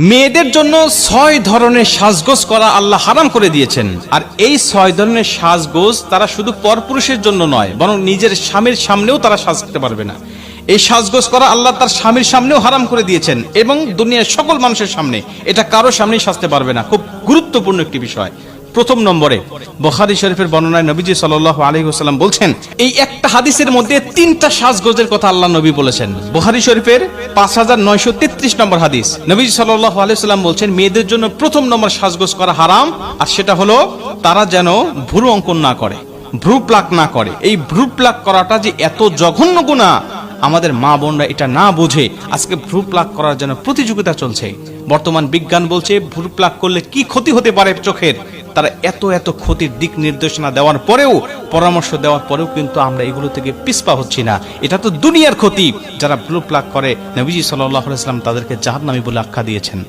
মেয়েদের জন্য ছয় ধরনের সাজগোজ করা আল্লাহ হারাম করে দিয়েছেন। আর এই ছয় ধরনের সাজগোজ তারা শুধু পরপুরুষের জন্য নয়, বরং নিজের স্বামীর সামনেও তারা সাজতে পারবে না। এই সাজগোজ করা আল্লাহ তার স্বামীর সামনেও হারাম করে দিয়েছেন এবং দুনিয়ার সকল মানুষের সামনে এটা কারও সামনেই সাজতে পারবে না। খুব গুরুত্বপূর্ণ একটি বিষয়। প্রথম নম্বরে বখারি শরীফের বর্ণনায় নবীজি সাল্লাহ আলহিহাস্লাম বলছেন, এই একটা হাদিসের মধ্যে তিনটা সাজগোজের কথা আল্লাহ নবী বলেছেন। বখারি শরীফের পাঁচ হাজার নয়শো তেত্রিশ নম্বর হাদিস। নবীজি সাল্লাহ আলহিহাল্লাম বলছেন, মেয়েদের জন্য প্রথম নম্বর সাজগোজ করা হারাম, আর সেটা হলো তারা যেন ভুরু অঙ্কন না করে ভ্রু প্লাক না করে। এই ভ্রু প্লাক করাটা যে এত জঘন্য গুণা আমাদের মা বোনরা এটা না বুঝে আজকে ভ্রু প্লাক করার জন্য প্রতিযোগিতা চলছে। বর্তমান বিজ্ঞান বলছে ভ্রু প্লাক করলে কি ক্ষতি হতে পারে চোখের? তারা এত এত ক্ষতির দিক নির্দেশনা দেওয়ার পরেও, পরামর্শ দেওয়ার পরেও কিন্তু আমরা এগুলো থেকে পিসপা হচ্ছি না। এটা তো দুনিয়ার ক্ষতি। যারা ভ্রু প্লাক করে, নবীজি সাল্লাহ ইসলাম তাদেরকে জাহান্নামী বলে আখ্যা দিয়েছেন।